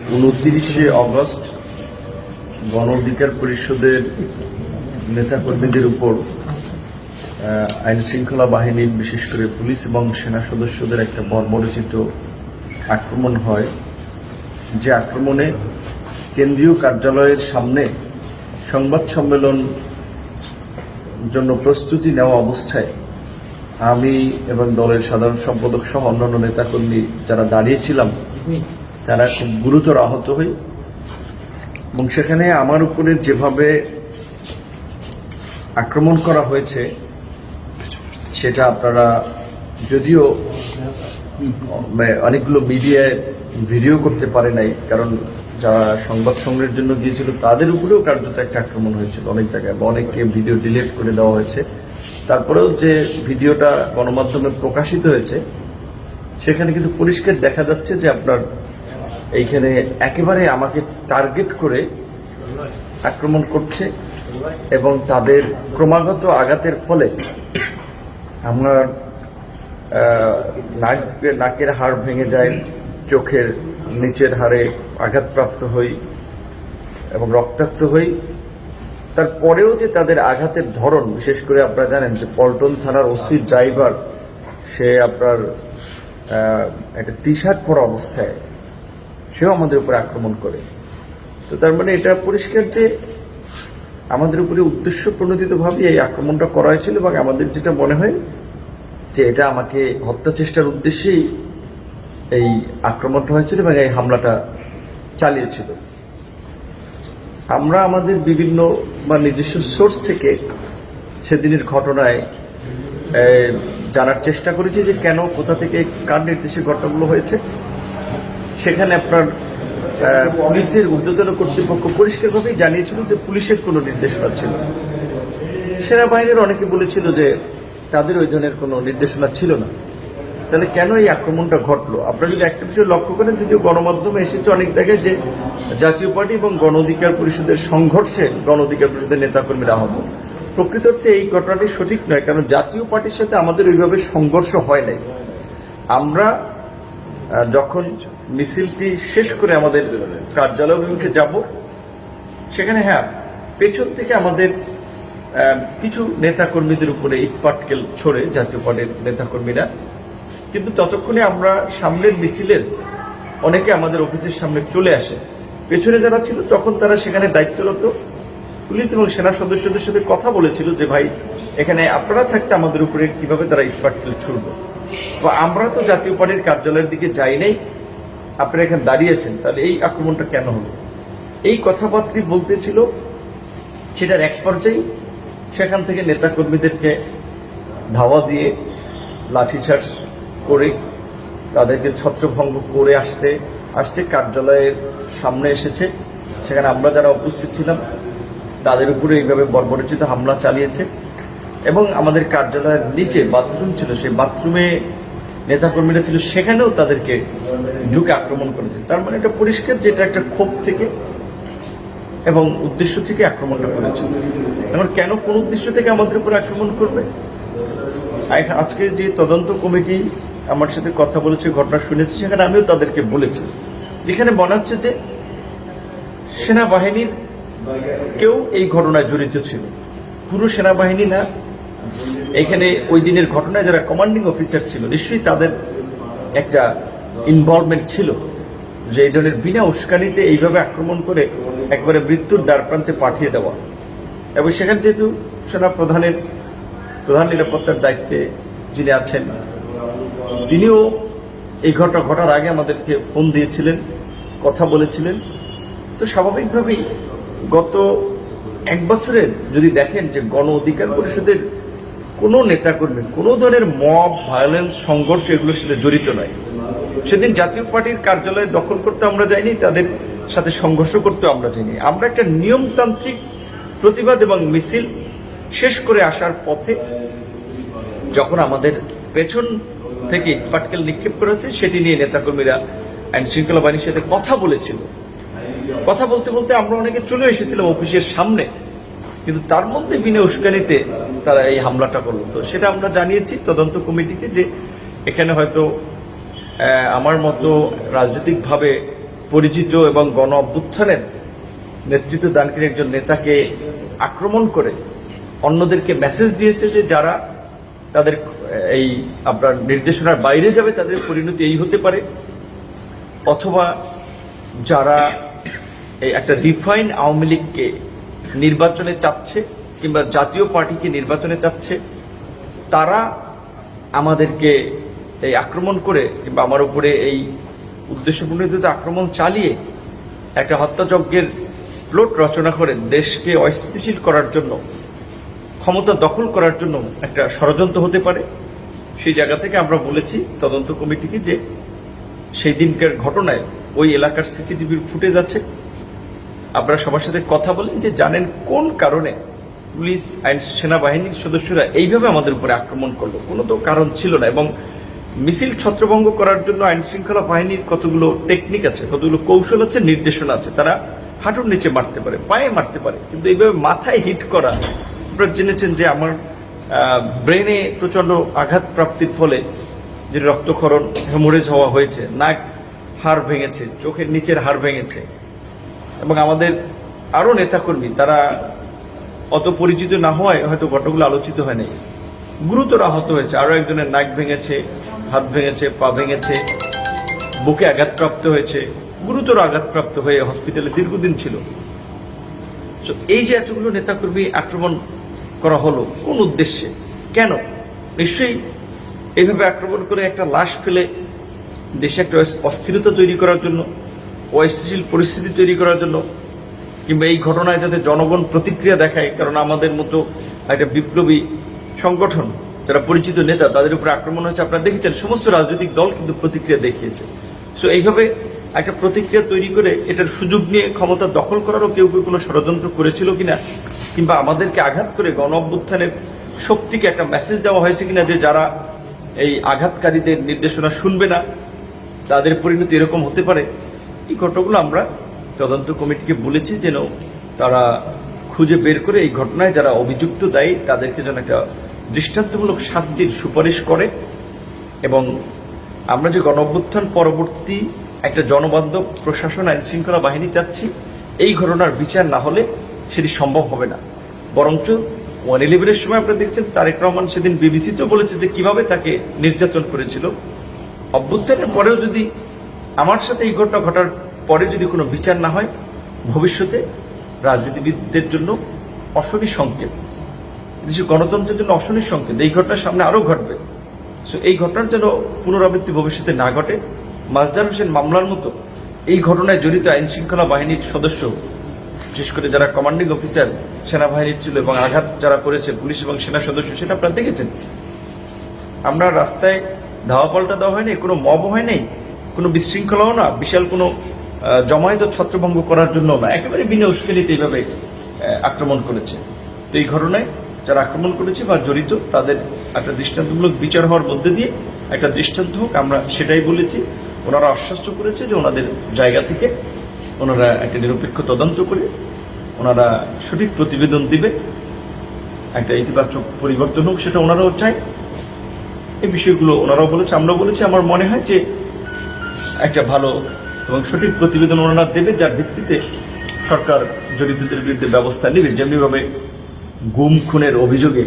উনত্রিশে অগস্ট গণ অধিকার পরিষদের নেতাকর্মীদের উপর আইন শৃঙ্খলা বাহিনীর বিশেষ করে পুলিশ এবং সেনা সদস্যদের একটা বর্বরচিত আক্রমণ হয়। যে আক্রমণে কেন্দ্রীয় কার্যালয়ের সামনে সংবাদ সম্মেলন জন্য প্রস্তুতি নেওয়া অবস্থায় আমি এবং দলের সাধারণ সম্পাদক সহ অন্যান্য নেতাকর্মী যারা দাঁড়িয়েছিলাম তারা খুব গুরুতর আহত হই। এবং সেখানে আমার উপরে যেভাবে আক্রমণ করা হয়েছে, সেটা আপনারা যদিও অনেকগুলো মিডিয়ায় ভিডিও করতে পারে নাই, কারণ যারা সংবাদ সংগ্রহের জন্য গিয়েছিল, তাদের উপরেও কার্যত একটা আক্রমণ হয়েছিল অনেক জায়গায়, বা অনেককে ভিডিও ডিলিট করে দেওয়া হয়েছে। তারপরেও যে ভিডিওটা গণমাধ্যমে প্রকাশিত হয়েছে, সেখানে কিন্তু পরিষ্কার দেখা যাচ্ছে যে আপনার এইখানে একেবারে আমাকে টার্গেট করে আক্রমণ করছে এবং তাদের ক্রমাগত আঘাতের ফলে আমরা নাক নাকের হাড় ভেঙে যায়, চোখের নিচের হাড়ে আঘাতপ্রাপ্ত হই এবং রক্তাক্ত হই। তারপরেও যে তাদের আঘাতের ধরন, বিশেষ করে আপনারা জানেন যে পল্টন থানার ওসি ড্রাইভার, সে আপনার একটা টি শার্ট পরা অবস্থায় সেও আমাদের উপরে আক্রমণ করে। তো তার মানে এটা পরিষ্কার যে আমাদের উপরে উদ্দেশ্য প্রণোদিতভাবে এই আক্রমণটা করা হয়েছিল এবং আমাদের যেটা মনে হয় যে এটা আমাকে হত্যা চেষ্টার উদ্দেশ্যেই এই আক্রমণটা হয়েছিল এবং এই হামলাটা চালিয়েছিল। আমরা আমাদের বিভিন্ন বা নিজস্ব সোর্স থেকে সেদিনের ঘটনায় জানার চেষ্টা করেছি যে কেন, কোথা থেকে, কার নির্দেশে ঘটনাগুলো হয়েছে। সেখানে আপনার পুলিশের ঊর্ধ্বতন কর্তৃপক্ষ পরিষ্কারভাবেই জানিয়েছিল যে পুলিশের কোনো নির্দেশনা ছিল। সেনাবাহিনীর অনেকে বলেছিল যে তাদের ওই ধরনের কোনো নির্দেশনা ছিল না। তাহলে কেন এই আক্রমণটা ঘটলো? আপনারা যদি একটা বিষয় লক্ষ্য করেন, যদিও গণমাধ্যমে এসেছে অনেক জায়গায় যে জাতীয় পার্টি এবং গণ অধিকার পরিষদের সংঘর্ষে গণ অধিকার পরিষদের নেতাকর্মীরা আহত। প্রকৃত অর্থে এই ঘটনাটি সঠিক নয়, কারণ জাতীয় পার্টির সাথে আমাদের ওইভাবে সংঘর্ষ হয় নাই। আমরা যখন মিছিলটি শেষ করে আমাদের কার্যালয় অভিমুখে যাব। সেখানে হ্যাঁ পেছন থেকে আমাদের কিছু নেতাকর্মীদের উপরে ইট পাটকেল ছড়ে জাতীয় পার্টির নেতাকর্মীরা। কিন্তু ততক্ষণে আমরা সামনের মিছিলের, অনেকে আমাদের অফিসের সামনে চলে আসে। পেছনে যারা ছিল, তখন তারা সেখানে দায়িত্বরত পুলিশ এবং সেনা সদস্যদের সাথে কথা বলেছিল যে, ভাই, এখানে আপনারা থাকতে আমাদের উপরে কীভাবে তারা ইট পাটকেল ছুড়ব? বা আমরা তো জাতীয় পার্টির কার্যালয়ের দিকে যাই নাই। আপনারা এখানে দাঁড়িয়েছেন, তাহলে এই আক্রমণটা কেন হলো? এই কথাবার্তা বলতেছিল সেটার এক পর্যায়ে সেখান থেকে নেতাকর্মীদেরকে ধাওয়া দিয়ে লাঠিচার্জ করে তাদেরকে ছত্রভঙ্গ করে আসতে আসতে কার্যালয়ের সামনে এসেছে। সেখানে আমরা যারা উপস্থিত ছিলাম, তাদের উপরে এইভাবে বর্বরচিত হামলা চালিয়েছে। এবং আমাদের কার্যালয়ের নিচে বাথরুম ছিল, সেই বাথরুমে নেতাকর্মীরা ছিল সেখানেও তাদেরকে ঢুকে আক্রমণ করেছে। তার মানে এটা পরিষ্কার যেটা একটা ক্ষোভ থেকে এবং উদ্দেশ্য থেকে আক্রমণটা করেছে। এবার কেন কোন উদ্দেশ্য থেকে আমাদের উপর আক্রমণ করবে? আজকে যে তদন্ত কমিটি আমার সাথে কথা বলেছে, ঘটনা শুনেছে, সেখানে আমিও তাদেরকে বলেছি। এখানে মনে হচ্ছে যে সেনাবাহিনীর কেউ এই ঘটনায় জড়িত ছিল। পুরো সেনাবাহিনী না এখানে ওই দিনের ঘটনায় যারা কমান্ডিং অফিসার ছিল, নিশ্চয়ই তাদের একটা ইনভলভমেন্ট ছিল যে এই ধরনের বিনা উস্কানিতে এইভাবে আক্রমণ করে একবারে মৃত্যুর দ্বার প্রান্তে পাঠিয়ে দেওয়া। এবং সেখানে যেহেতু সেনা প্রধানের, প্রধান নিরাপত্তার দায়িত্বে যিনি আছেন, তিনিও এই ঘটনা ঘটার আগে আমাদেরকে ফোন দিয়েছিলেন, কথা বলেছিলেন। তো স্বাভাবিকভাবেই গত এক বছরের যদি দেখেন যে গণ অধিকার পরিষদের কোনো নেতাকর্মী, কোনো ধরনের মব ভায়োলেন্স সংঘর্ষ এগুলোর সাথে জড়িত নয়। সেদিন জাতীয় পার্টির কার্যালয় দখল করতে আমরা যাইনি, তাদের সাথে সংঘর্ষ করতে আমরা যাইনি। আমরা একটা নিয়মতান্ত্রিক প্রতিবাদ এবং মিছিল শেষ করে আসার পথে যখন আমাদের পেছন থেকে পাটকেল নিক্ষেপ করেছে, সেটি নিয়ে নেতাকর্মীরা আইন শৃঙ্খলা বাহিনীর সাথে কথা বলেছিল। কথা বলতে বলতে আমরা অনেকে চলে এসেছিলাম অফিসের সামনে। কিন্তু তার মধ্যে বিনা উস্কানিতে তারা এই হামলাটা করল। তো সেটা আমরা জানিয়েছি তদন্ত কমিটিকে যে এখানে হয়তো আমার মতো রাজনৈতিকভাবে পরিচিত এবং গণ অভ্যুত্থানের নেতৃত্ব দানকারী একজন নেতাকে আক্রমণ করে অন্যদেরকে মেসেজ দিয়েছে যে যারা তাদের এই আপনার নির্দেশনার বাইরে যাবে তাদের পরিণতি এই হতে পারে। অথবা যারা এই একটা রিফাইন আওয়ামী লীগকে নির্বাচনে চাচ্ছে কিংবা জাতীয় পার্টিকে নির্বাচনে চাচ্ছে তারা আমাদেরকে এই আক্রমণ করে কিংবা আমার উপরে এই উদ্দেশ্যপূর্ণিত আক্রমণ চালিয়ে একটা হত্যাযজ্ঞের প্লট রচনা করে দেশকে অস্থিতিশীল করার জন্য, ক্ষমতা দখল করার জন্য একটা ষড়যন্ত্র হতে পারে। সেই জায়গা থেকে আমরা বলেছি তদন্ত কমিটিকে যে সেই দিনকার ঘটনায় ওই এলাকার সিসিটিভির ফুটেজ আছে। আপনারা সবার সাথে কথা বলেন যে জানেন কোন কারণে পুলিশ, আইন, সেনাবাহিনীর সদস্যরা এইভাবে আমাদের উপরে আক্রমণ করল। কোনো তো কারণ ছিল না এবং মিছিল ছত্রভঙ্গ করার জন্য আইন শৃঙ্খলা বাহিনীর কতগুলো টেকনিক আছে, কতগুলো কৌশল আছে, নির্দেশনা আছে, তারা হাঁটুর নিচে মারতে পারে, পায়ে মারতে পারে। কিন্তু এইভাবে মাথায় হিট করা, আপনারা জেনেছেন যে আমার ব্রেনে প্রচণ্ড আঘাত প্রাপ্তির ফলে যে রক্তক্ষরণ হেমোরেজ হওয়া হয়েছে, নাক হাড় ভেঙেছে, চোখের নিচের হাড় ভেঙেছে এবং আমাদের আরও নেতাকর্মী, তারা অত পরিচিত না হওয়ায় হয়তো ঘটনাগুলো আলোচিত হয় নাই গুরুতর আহত হয়েছে, আরও একজনের নাক ভেঙেছে, হাত ভেঙেছে, পা ভেঙেছে, বুকে আঘাতপ্রাপ্ত হয়েছে, গুরুতর আঘাতপ্রাপ্ত হয়ে হসপিটালে দীর্ঘদিন ছিল। তো এই যে এতগুলো নেতাকর্মী আক্রমণ করা হলো, কোন উদ্দেশ্যে? কেন? নিশ্চয়ই এইভাবে আক্রমণ করে একটা লাশ ফেলে দেশে একটা অস্থিরতা তৈরি করার জন্য অস্থিতিশীল পরিস্থিতি তৈরি করার জন্য কিংবা এই ঘটনায় যাতে জনগণ প্রতিক্রিয়া দেখায়, কারণ আমাদের মতো একটা বিপ্লবী সংগঠন, যারা পরিচিত নেতা, তাদের উপরে আক্রমণ হয়েছে। আপনারা দেখেছেন, সমস্ত রাজনৈতিক দল কিন্তু প্রতিক্রিয়া দেখিয়েছে। সো এইভাবে একটা প্রতিক্রিয়া তৈরি করে এটার সুযোগ নিয়ে ক্ষমতা দখল করারও কেউ কেউ কোনো ষড়যন্ত্র করেছিল কিনা, কিংবা আমাদেরকে আঘাত করে গণ অভ্যুত্থানের শক্তিকে একটা মেসেজ দেওয়া হয়েছে কিনা যে যারা এই আঘাতকারীদের নির্দেশনা শুনবে না, তাদের পরিণতি এরকম হতে পারে। এই ঘটনাগুলো আমরা তদন্ত কমিটিকে বলেছি যেন তারা খুঁজে বের করে এই ঘটনায় যারা অভিযুক্ত দায়ী, তাদেরকে যেন একটা দৃষ্টান্তমূলক শাস্তির সুপারিশ করে। এবং আমরা যে গণঅভ্যুত্থান পরবর্তী একটা জনবান্ধব প্রশাসন আইন শৃঙ্খলা বাহিনী চাচ্ছি, এই ঘটনার বিচার না হলে সেটি সম্ভব হবে না। বরঞ্চ ওয়ান ইলেভেনের সময় আপনারা দেখছেন তারেক রহমান সেদিন বিবিসিতেও বলেছে যে কীভাবে তাকে নির্যাতন করেছিল। অভ্যুত্থানের পরেও যদি আমার সাথে এই ঘটনা ঘটার পরে যদি কোনো বিচার না হয়, ভবিষ্যতে রাজনীতিবিদদের জন্য অশনি সংকেত, দেশের গণতন্ত্রের জন্য অশনি সংকেত, এই ঘটনার সামনে আরও ঘটবে। সো এই ঘটনার যেন পুনরাবৃত্তি ভবিষ্যতে না ঘটে, মাজদার হোসেন মামলার মতো এই ঘটনায় জড়িত আইন শৃঙ্খলা বাহিনীর সদস্য, বিশেষ করে যারা কমান্ডিং অফিসার সেনাবাহিনীর ছিল এবং আঘাত যারা করেছে, পুলিশ এবং সেনা সদস্য, সেটা আপনারা দেখেছেন। আমরা রাস্তায় ধাওয়া পাল্টা দেওয়া হয়নি, কোনো মব হয় নাই কোনো বিশৃঙ্খলাও না, বিশাল কোনো জমায়েত ছত্রভঙ্গ করার জন্য না। একেবারে বিনা উস্কানিতে এইভাবে আক্রমণ করেছে। তো এই ঘটনায় যারা আক্রমণ করেছে বা জড়িত, তাদের একটা দৃষ্টান্তমূলক বিচার হওয়ার মধ্যে দিয়ে একটা দৃষ্টান্ত হোক, আমরা সেটাই বলেছি। ওনারা আশ্বাস্ত করেছে যে ওনাদের জায়গা থেকে ওনারা একটা নিরপেক্ষ তদন্ত করে ওনারা সঠিক প্রতিবেদন দিবে। একটা ইতিবাচক পরিবর্তন হোক, সেটা ওনারাও চায়। এই বিষয়গুলো ওনারাও বলেছে, আমরাও বলেছি। আমার মনে হয় যে একটা ভালো এবং সঠিক প্রতিবেদন ওনারা দেবে, যার ভিত্তিতে সরকার জড়িতদের বিরুদ্ধে ব্যবস্থা নেবে। যেমনিভাবে গুম, খুনের অভিযোগে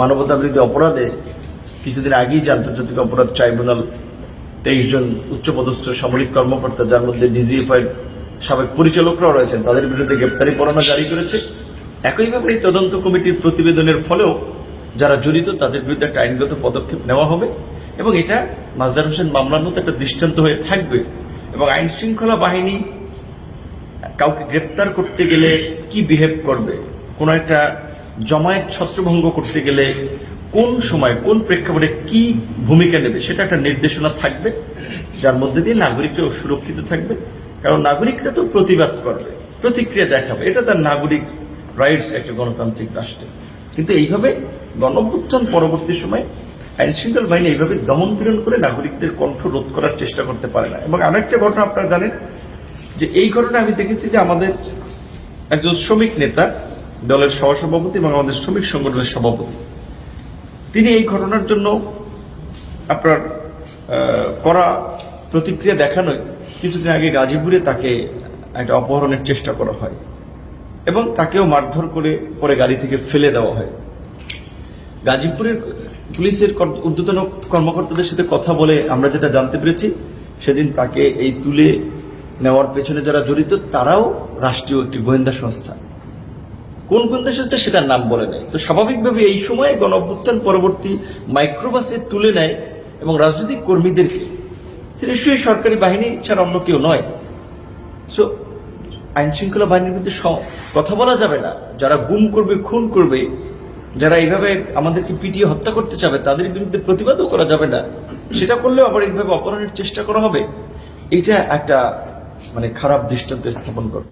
মানবতা অপরাধে কিছুদিন আগেই যে আন্তর্জাতিক অপরাধ ট্রাইব্যুনাল তেইশ জন উচ্চপদস্থ সামরিক কর্মকর্তা, যার মধ্যে ডিজিএফআই সাবেক পরিচালকরাও রয়েছেন, তাদের বিরুদ্ধে গ্রেপ্তারি পরোয়ানা জারি করেছে। একইভাবে এই তদন্ত কমিটির প্রতিবেদনের ফলেও যারা জড়িত, তাদের বিরুদ্ধে একটা আইনগত পদক্ষেপ নেওয়া হবে। এবং এটা মাজদার হোসেন মামলার মতো একটা দৃষ্টান্ত হয়ে থাকবে। এবং আইন শৃঙ্খলা বাহিনী কাউকে গ্রেপ্তার করতে গেলে কি বিহেভ করবে? কোন একটা জমায়েত ছত্রভঙ্গ করতে গেলে কোন সময়, কোন প্রেক্ষাপটে কি ভূমিকা নেবে সেটা একটা নির্দেশনা থাকবে, যার মধ্যে দিয়ে নাগরিকরাও সুরক্ষিত থাকবে। কারণ নাগরিকরা তো প্রতিবাদ করবে, প্রতিক্রিয়া দেখাবে। এটা তার নাগরিক রাইটস একটা গণতান্ত্রিক রাষ্ট্রে। কিন্তু এইভাবে গণঅভ্যুত্থান পরবর্তী সময় আইন শৃঙ্খলা বাহিনী এইভাবে দমন পীড়ন করে নাগরিকদের কণ্ঠ রোধ করার চেষ্টা করতে পারে না। এবং আরেকটা ঘটনা আপনারা জানেন, যে এই ঘটনা আমি দেখেছি যে আমাদের একজন শ্রমিক নেতা, দলের সহসভাপতি এবং আমাদের শ্রমিক সংগঠনের সভাপতি। তিনি এই ঘটনার জন্য আপনার করা প্রতিক্রিয়া দেখানোয় কিছুদিন আগে গাজীপুরে তাকে একটা অপহরণের চেষ্টা করা হয় এবং তাকেও মারধর করে পরে গাড়ি থেকে ফেলে দেওয়া হয়। গাজীপুরের পুলিশের ঊর্ধ্বতন কর্মকর্তাদের সাথে কথা বলে আমরা যেটা জানতে পেরেছি, সেদিন তাকে এই তুলে নেওয়ার পেছনে যারা জড়িত, তারাও রাষ্ট্রীয় একটি গোয়েন্দা সংস্থা। কোন গোয়েন্দা সংস্থা সেটার নাম বলে নেয় তো স্বাভাবিকভাবে এই সময়ে গণ অভ্যুত্থান পরবর্তী মাইক্রোবাসে তুলে নেয় এবং রাজনৈতিক কর্মীদেরকে নিশ্চয়ই সরকারি বাহিনী ছাড়া অন্য কেউ নয়। সো আইন শৃঙ্খলা বাহিনীর মধ্যে কথা বলা যাবে না। যারা গুম করবে, খুন করবে যারা এইভাবে আমাদেরকে পিটিয়ে হত্যা করতে চাবে, তাদের বিরুদ্ধে প্রতিবাদও করা যাবে না। সেটা করলেও আবার এইভাবে অপহরণের চেষ্টা করা হবে। এটা একটা মানে খারাপ দৃষ্টান্ত স্থাপন করে